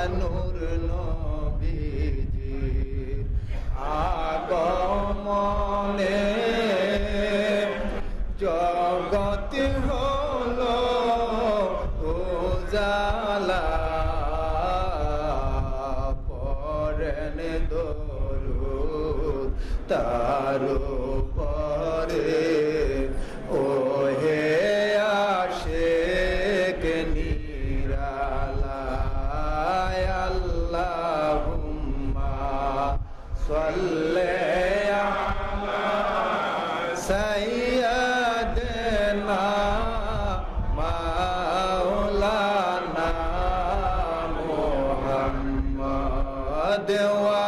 I know the och deu a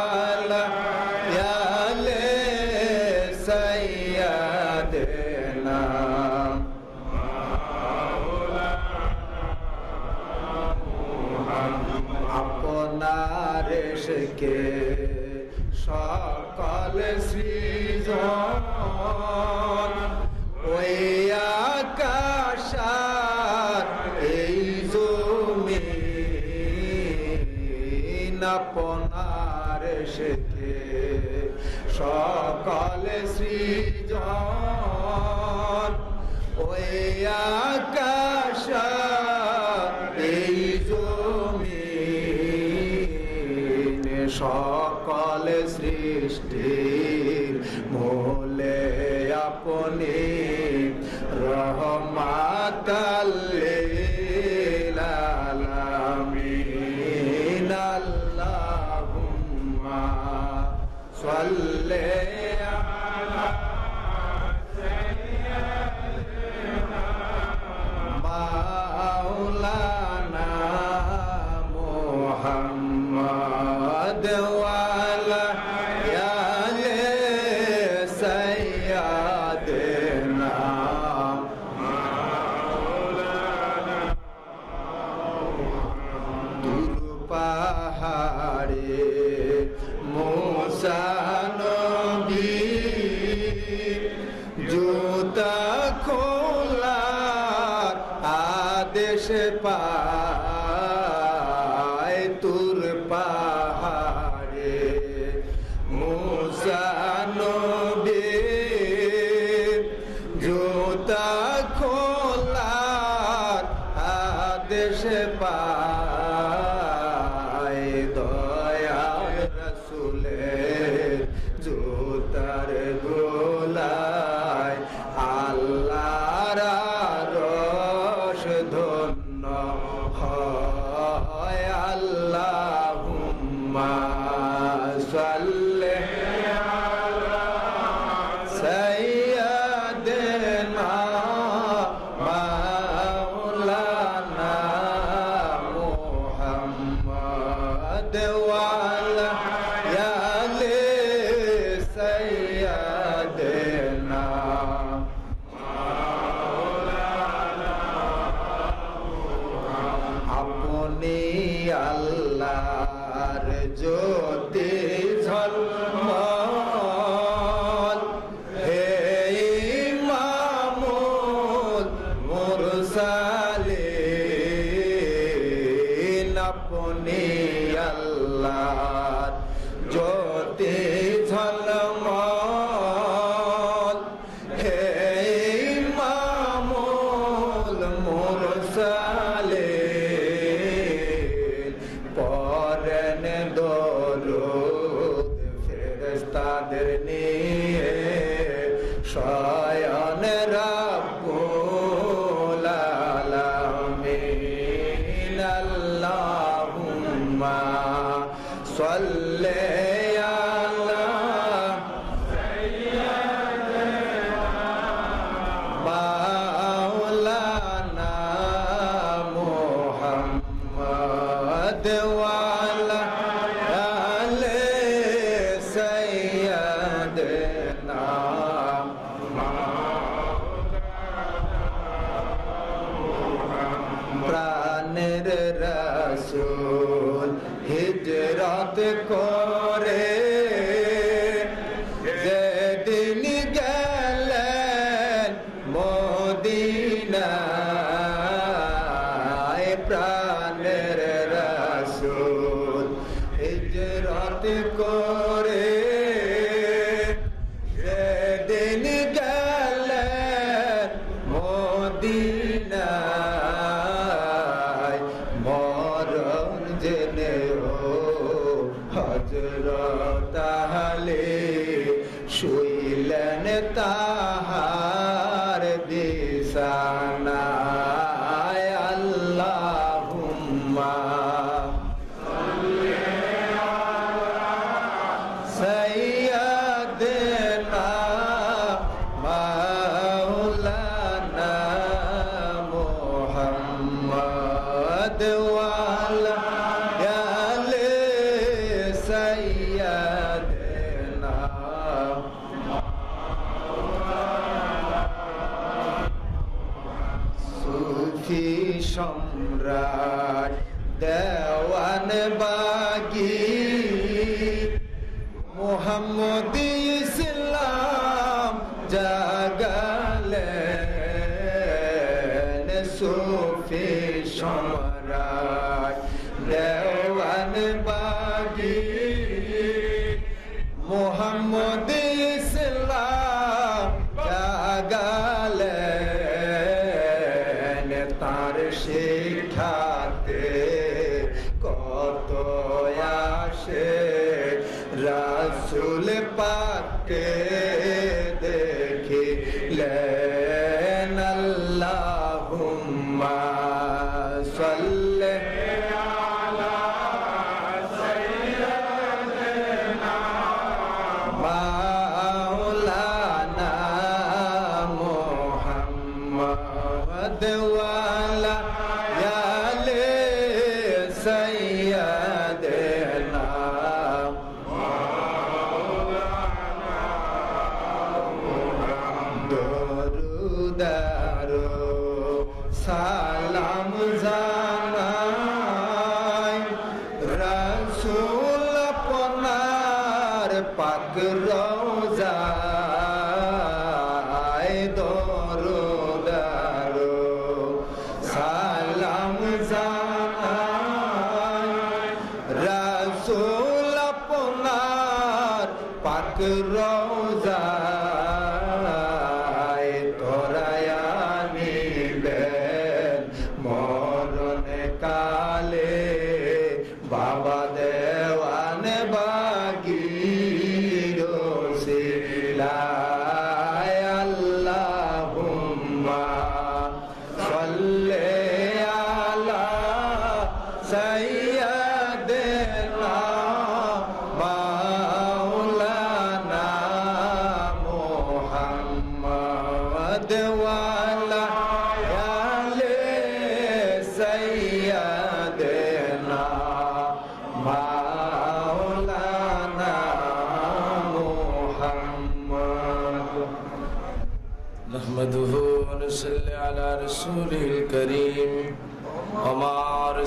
আকাশ এই জমি মোলে আপনি রহমাতা 자 uh, সুফি সমরায় দেওয়ান বা ala 닦아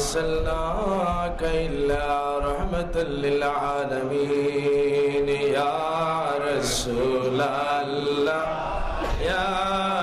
أرسلناك إلا رحمة للعالمين. يا رسول الله يا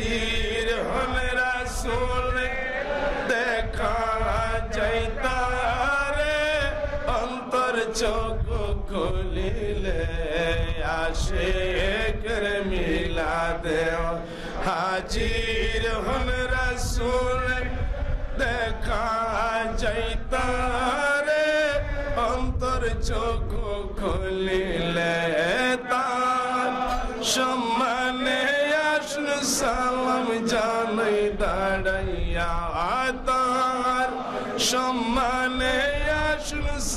تیر ہم رسول دیکھا جائتا رے انتر چوک کھلی لے عاشق ملا دیو হাজির হন রসুল দেখা যাইতারে অন্তর চোখ খোল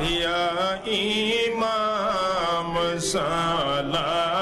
یا امام صلاح